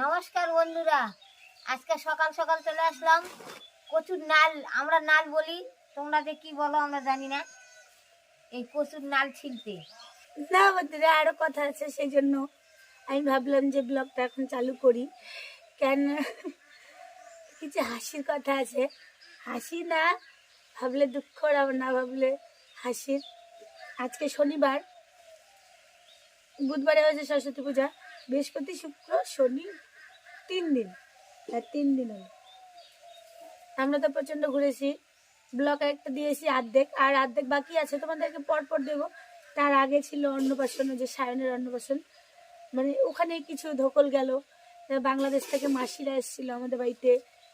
নমস্কার বন্ধুরা। আজকে সকাল সকাল চলে আসলাম। কচুর নাল, আমরা নাল বলি। তোমরা যে কি বলো আমরা জানি না। এই কচুর নাল ছিলতে। না, বন্ধুরা, আরও কথা আছে সেই জন্য আমি ভাবলাম যে ব্লগটা এখন চালু করি। কেন, কিছু হাসির কথা আছে। হাসি না, ভাবলে দুঃখ, না ভাবলে হাসির। আজকে শনিবার, বুধবারে হয়েছে সরস্বতী পূজা। বৃহস্পতি, শুক্র, শনি, তিন দিন। আর তিন দিন হলো। আমরা তো প্রচণ্ড ঘুরেছি। ব্লক একটা দিয়েছি অর্ধেক আর অর্ধেক বাকি আছে, তোমাদেরকে পর পর দেবো। তার আগে ছিল অন্নপ্রাশন যে সায়নের অন্নপ্রাশন। মানে ওখানে কিছু ধকল গেল। বাংলাদেশ থেকে মাসিরা এসেছিল আমাদের বাড়িতে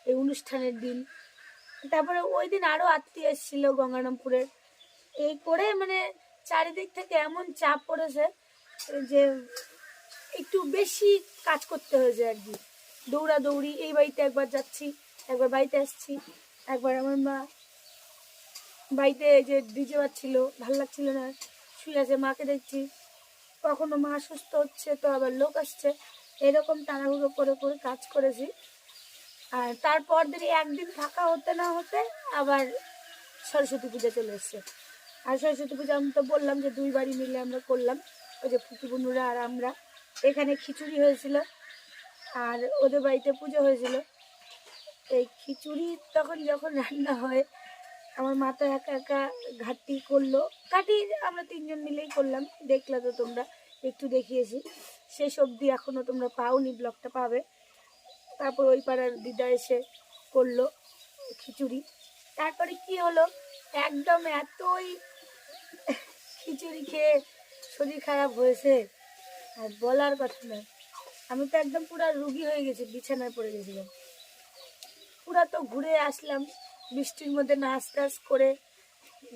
এই অনুষ্ঠানের দিন। তারপরে ওই দিন আরও আত্মীয় এসেছিল গঙ্গারামপুরের। এই করে মানে চারিদিক থেকে এমন চাপ পড়েছে যে একটু বেশি কাজ করতে হয়েছে আর কি। দৌড়াদৌড়ি, এই বাড়িতে একবার যাচ্ছি, একবার বাড়িতে আসছি, একবার আমার মা বাড়িতে এই যে ডিজে বাজছিল ভালো লাগছিল না, শুয়ে আছে, মাকে দেখছি। কখনো মা সুস্থ হচ্ছে তো আবার লোক আসছে, এরকম তাড়াহুড়ো করে করে কাজ করেছি। আর তারপর দিন একদিন থাকা হতে না হতে আবার সরস্বতী পূজা চলে এসছে। আর সরস্বতী পূজা আমি তো বললাম যে দুই বাড়ি মিলে আমরা করলাম, ওই যে ফুকি বন্ধুরা আর আমরা। এখানে খিচুড়ি হয়েছিল আর ওদের বাড়িতে পুজো হয়েছিল। এই খিচুড়ি তখন যখন রান্না হয়, আমার মাথা একা একা ঘাটতি করল। কাটি, আমরা তিনজন মিলেই করলাম। দেখলে তো তোমরা, একটু দেখিয়েছি। শেষ অবধি এখনও তোমরা পাওনি, ব্লগটা পাবে। তারপর ওই পাড়ার দিদা এসে করল খিচুড়ি। তারপরে কি হলো? একদম এতই খিচুড়ি খেয়ে শরীর খারাপ হয়েছে। আর বলার কথা নয়। আমি তো একদম পুরো রুগী হয়ে গেছি, বিছানায় পড়ে গেছিলাম। পুরা তো ঘুরে আসলাম, বৃষ্টির মধ্যে নাচ টাচ করে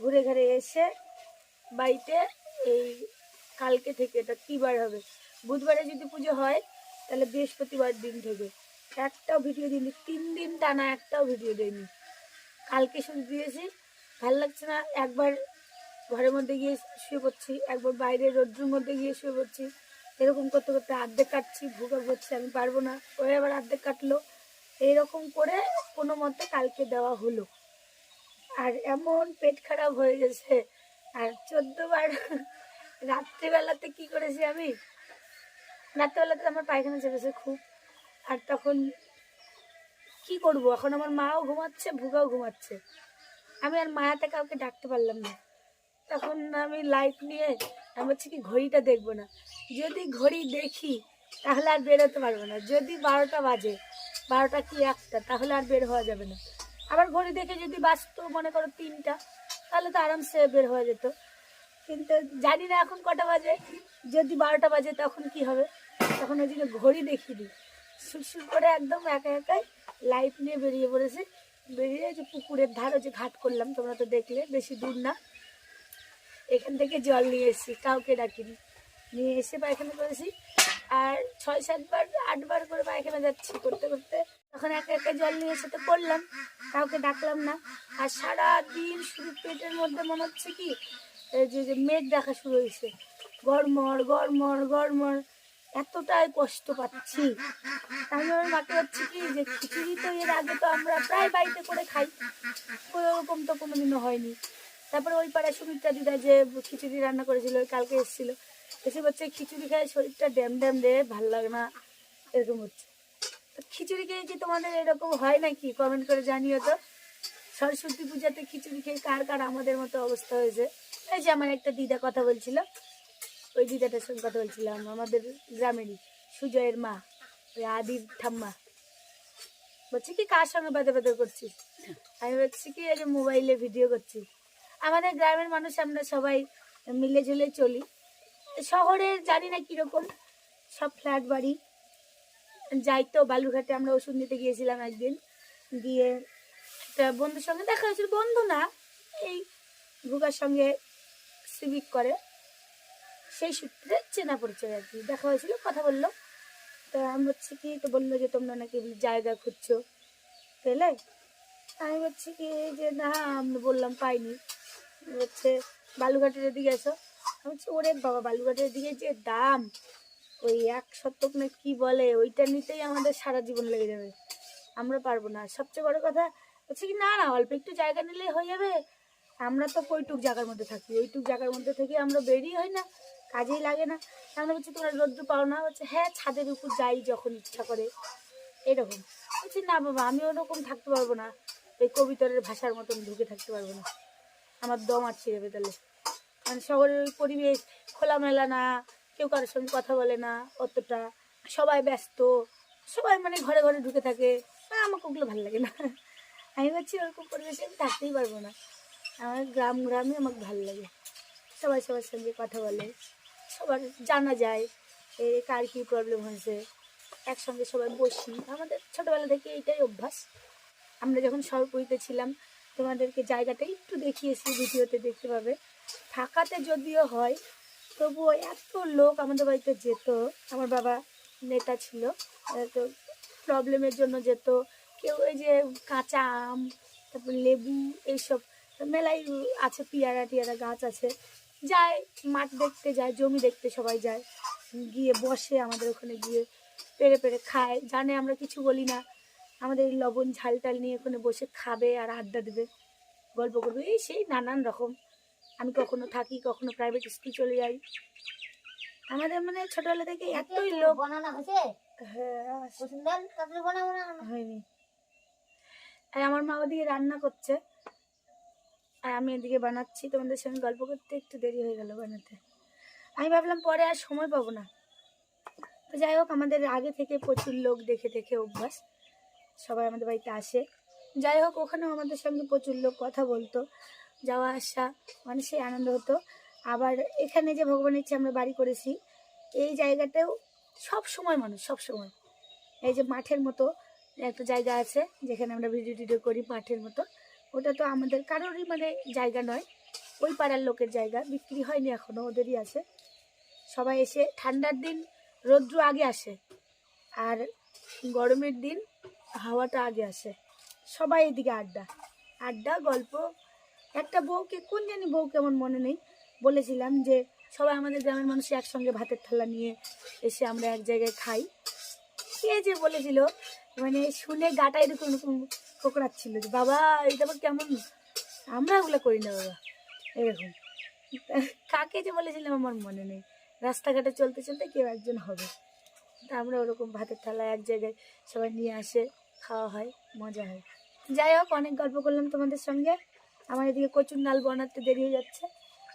ঘুরে ঘুরে এসে বাড়িতে এই কালকে থেকে এটা কী বার হবে? বুধবারে যদি পুজো হয়, তাহলে বৃহস্পতিবার দিন থেকে। একটাও ভিডিও দিইনি, তিন দিন টানা একটাও ভিডিও দিইনি। কালকে শুধু দিয়েছি, ভালো লাগছে না, একবার ঘরের মধ্যে গিয়ে শুয়ে পড়ছি, একবার বাইরে রোদ্রুর মধ্যে গিয়ে শুয়ে পড়ছি। এরকম করতে করতে আর্ধেক কাটছি, ভুগা করছি আমি পারব না। ওই আবার আর্ধেক কাটলো। এইরকম করে কোনো মতে কালকে দেওয়া হলো। আর এমন পেট খারাপ হয়ে গেছে। আর চোদ্দ বার রাত্রিবেলাতে কি করেছি আমি? রাত্রিবেলাতে আমার পায়খানা চেপেছে খুব। আর তখন কি করব? এখন আমার মাও ঘুমাচ্ছে, ভুগাও ঘুমাচ্ছে। আমি আর মায়াতে কাউকে ডাকতে পারলাম না। তখন আমি লাইট নিয়ে আমি হচ্ছে কি, ঘড়িটা দেখব না। যদি ঘড়ি দেখি, তাহলে আর বেরোতে পারব না। যদি বারোটা বাজে, বারোটা কি একটা, তাহলে আর বের হওয়া যাবে না। আবার ঘড়ি দেখে যদি বাঁচতো, মনে করো তিনটা, তাহলে তো আরামসে বের হওয়া যেত। কিন্তু জানি না এখন কটা বাজে। যদি বারোটা বাজে, তখন কি হবে? তখন ওই জন্য ঘড়ি দেখিনি। সুরসুর করে একদম একা একাই লাইট নিয়ে বেরিয়ে পড়েছি। বেরিয়ে যে পুকুরের ধারে যে ঘাট করলাম, তোমরা তো দেখলে, বেশি দূর না। এখান থেকে জল নিয়ে এসেছি, কাউকে ডাকিনি। নিয়ে এসে পায়খানা করেছি। আর ছয় সাতবার আটবার করে পায়খানা যাচ্ছি করতে করতে। তখন একা একা জল নিয়ে এসে তো করলাম কাউকে ডাকলাম না। আর সারা দিন শুধু পেটের মধ্যে মনে হচ্ছে কি যে যে মেঘ দেখা শুরু হয়েছে। গড়মড় গড়মড় গড়মড়। এতটাই কষ্ট পাচ্ছি। আমি আমার মাকে হচ্ছে কি, যে খিচুড়ি তো এর আগে তো আমরা প্রায় বাড়িতে করে খাই। ওরকম তো কোনোদিনও হয়নি। তারপরে ওই পাড়ায় সুমিত্রা দিদা যে খিচুড়ি রান্না করেছিল কালকে এসেছিল। এসে বলছে, খিচুড়ি খায় শরীরটা ড্যাম ড্যাম রে, ভালো লাগে না। এরকম হচ্ছে। খিচুড়ি খেয়ে কি তোমাদের এরকম হয় নাকি? কমেন্ট করে জানিও তো। সরস্বতী পূজাতে খিচুড়ি খেয়ে কার কার আমাদের মতো অবস্থা হয়েছে? এই যে আমার একটা দিদা কথা বলছিল। ওই দিদাটার সঙ্গে কথা বলছিলাম। আমাদের গ্রামেরই সুজয়ের মা, ওই আদির ঠাম্মা। বলছি, কি কার সঙ্গে বাদে বাদে করছিস? আমি বলছি, কি এই যে মোবাইলে ভিডিও করছি। আমাদের গ্রামের মানুষ আমরা সবাই মিলে ঝুলে চলি। শহরের জানি না কীরকম, সব ফ্ল্যাট বাড়ি। যাই তো, বালুরঘাটে আমরা ওষুধ নিতে গিয়েছিলাম একদিন। গিয়ে একটা বন্ধুর সঙ্গে দেখা হয়েছিল। বন্ধু না, এই ভুগার সঙ্গে সিভিক করে। সেই সূত্রে চেনা পরিচয় আর কি। দেখা হয়েছিল, কথা বলল। তো আমি হচ্ছে কি, তো বলল যে তোমরা নাকি জায়গা খুঁজছো। পেলে আমি বলছি কি, যে না, আমি বললাম পাইনি। হচ্ছে বালুঘাটের এদিকে এসো আমি বলছি, ওরে বাবা বালুঘাটের দিকে যে দাম, ওই এক শতক না কি বলে, ওইটা নিতেই আমাদের সারা জীবন লেগে যাবে। আমরা পারব না। সবচেয়ে বড় কথা হচ্ছে কি, না না, অল্প একটু জায়গা নিলেই হয়ে যাবে। আমরা তো ওইটুক জায়গার মধ্যে থাকি। ওইটুক জায়গার মধ্যে থেকে আমরা বেরিয়ে হই না, কাজেই লাগে না। আমরা বলছি, তোমরা রোদ্দুর পাও না? হচ্ছে হ্যাঁ ছাদের উপর যাই যখন ইচ্ছা করে। এরকম। বলছি, না বাবা, আমি ওরকম থাকতে পারব না। এই কবিতরের ভাষার মতন ঢুকে থাকতে পারব না। আমার দম আটকে যাবে তাহলে মানে শহরের ওই পরিবেশ খোলামেলা না, কেউ কারোর সঙ্গে কথা বলে না অতটা। সবাই ব্যস্ত, সবাই মানে ঘরে ঘরে ঢুকে থাকে। আর আমাকে ওগুলো ভালো লাগে না। আমি ভাবছি ওরকম পরিবেশে আমি থাকতেই পারব না। আমার গ্রাম গ্রামে আমাকে ভালো লাগে। সবাই সবার সঙ্গে কথা বলে, সবার জানা যায় এ কার কী প্রবলেম হয়েছে। একসঙ্গে সবাই বসি। আমাদের ছোটোবেলা থেকে এইটাই অভ্যাস। আমরা যখন সরপুরিতে ছিলাম তোমাদেরকে জায়গাটা একটু দেখিয়েছি, ভিডিওতে দেখতে পাবে। থাকাতে যদিও হয়, তবুও এত লোক আমাদের বাড়িতে যেত, আমার বাবা নেতা ছিল তো প্রবলেমের জন্য যেত। কেউ ওই যে কাঁচা আম, তারপর লেবু এইসব মেলাই আছে পিয়ারা টিয়ারা গাছ আছে। যায়, মাঠ দেখতে যায়, জমি দেখতে সবাই যায়। গিয়ে বসে আমাদের ওখানে গিয়ে পেরে পেরে খায়। জানে আমরা কিছু বলি না। আমাদের এই লবণ ঝাল টাল নিয়ে ওখানে বসে খাবে আর আড্ডা দেবে গল্প করবে এই সেই নানান রকম। আমি কখনো থাকি কখনো প্রাইভেট স্কুল চলে যাই। আমাদের মানে ছোটবেলা থেকে এতই লোক বানানো হয়েছে? হ্যাঁ হয়নি। আর আমার মা ওদিকে রান্না করছে। আর আমি এদিকে বানাচ্ছি তোমাদের সঙ্গে গল্প করতে একটু দেরি হয়ে গেল বানাতে। আমি ভাবলাম পরে আর সময় পাবো না। তো যাই হোক আমাদের আগে থেকে প্রচুর লোক দেখে দেখে অভ্যাস। সবাই আমাদের বাড়িতে আসে। যাই হোক ওখানেও আমাদের সঙ্গে প্রচুর লোক কথা বলতো। যাওয়া আসা মানে সেই আনন্দ হতো। আবার এখানে যে ভগবানের ইচ্ছে আমরা বাড়ি করেছি, এই জায়গাতেও সব সময় মানুষ, সব সময়। এই যে মাঠের মতো একটা জায়গা আছে, যেখানে আমরা ভিডিও টিডিও করি মাঠের মতো। ওটা তো আমাদের কারোরই মানে জায়গা নয়। ওই পাড়ার লোকের জায়গা, বিক্রি হয়নি এখনও ওদেরই আছে। সবাই এসে ঠান্ডার দিন, রৌদ্র আগে আসে। আর গরমের দিন হাওয়াটা আগে আসে। সবাই এদিকে আড্ডা। আড্ডা, গল্প। একটা বউকে, কোন জানি বউ কেমন মনে নেই, বলেছিলাম যে সবাই আমাদের গ্রামের মানুষ একসঙ্গে ভাতের থালা নিয়ে এসে আমরা এক জায়গায় খাই। কে যে বলেছিল মানে শুনে গাটা এরকম এরকম কোকড়াচ্ছিল যে, বাবা এটা আবার কেমন? আমরা ওগুলো করি না, বাবা। এরকম। কাকে যে বলেছিলাম আমার মনে নেই। রাস্তাঘাটে চলতে চলতে কেউ একজন হবে। তা আমরা ওরকম ভাতের থালা এক জায়গায় সবাই নিয়ে আসে। খাওয়া হয়, মজা হয়। যাই হোক, অনেক গল্প করলাম তোমাদের সঙ্গে। আমার এদিকে কচুর নাল বানাতে দেরি হয়ে যাচ্ছে।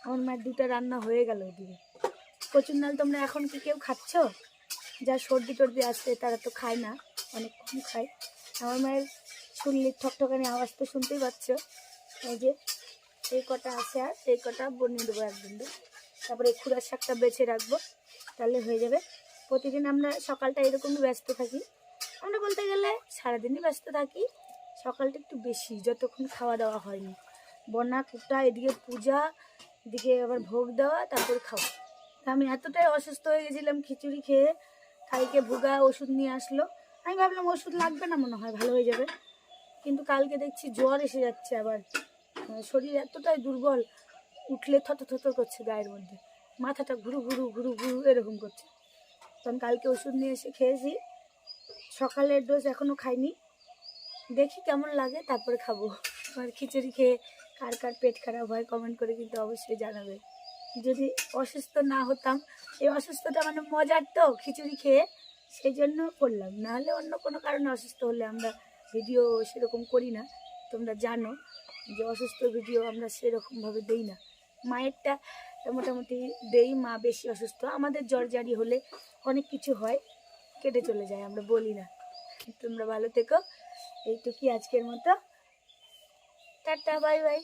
আমার মায়ের দুটো রান্না হয়ে গেল ওদিকে কচুর নাল তোমরা এখন কি কেউ খাচ্ছ? যা সর্দি টর্দি আছে তারা তো খায় না, অনেক কম খায়। আমার মায়ের শুনলি ঠকঠকানি আওয়াজ তো শুনতেই পাচ্ছ। এই যে, এই কটা আছে আর এই কটা বনিয়ে দেবো একদিন তারপরে খুঁড়ার শাকটা বেছে রাখব, তাহলে হয়ে যাবে। প্রতিদিন আমরা সকালটা এরকমই ব্যস্ত থাকি। আমরা বলতে গেলে সারাদিনই ব্যস্ত থাকি, সকালটা একটু বেশি, যতক্ষণ খাওয়া দাওয়া হয়নি। বন্যা, কুটা, এদিকে পূজা, এদিকে আবার ভোগ দেওয়া, তারপর খাওয়া। আমি এতটাই অসুস্থ হয়ে গেছিলাম খিচুড়ি খেয়ে কালকে ভুগা, ওষুধ নিয়ে আসলো। আমি ভাবলাম ওষুধ লাগবে না, মনে হয় ভালো হয়ে যাবে। কিন্তু কালকে দেখছি জ্বর এসে যাচ্ছে আবার। শরীর এতটাই দুর্বল, উঠলে থত থত করছে গায়ের মধ্যে। মাথাটা ঘুরু ঘুরু ঘুরু ঘুরু এরকম করছে। তখন কালকে ওষুধ নিয়ে এসে খেয়েছি। সকালের ডোজ এখনও খাইনি। দেখি কেমন লাগে, তারপরে খাব। আর খিচুড়ি খেয়ে কার কার পেট খারাপ হয় কমেন্ট করে কিন্তু অবশ্যই জানাবে। যদি অসুস্থ না হতাম, এই অসুস্থতা মানে মজার তো, খিচুড়ি খেয়ে সেই জন্য করলাম। নাহলে অন্য কোনো কারণে অসুস্থ হলে আমরা ভিডিও সেরকম করি না। তোমরা জানো যে অসুস্থ ভিডিও আমরা সেরকমভাবে দেই না। মায়েরটা মোটামুটি দেই, মা বেশি অসুস্থ। আমাদের জ্বর জারি হলে অনেক কিছু হয়। কেটে চলে যায়, আমরা বলি না। তোমরা ভালো থেকো। এইটুকুই আজকের মতো। Tata, bye bye.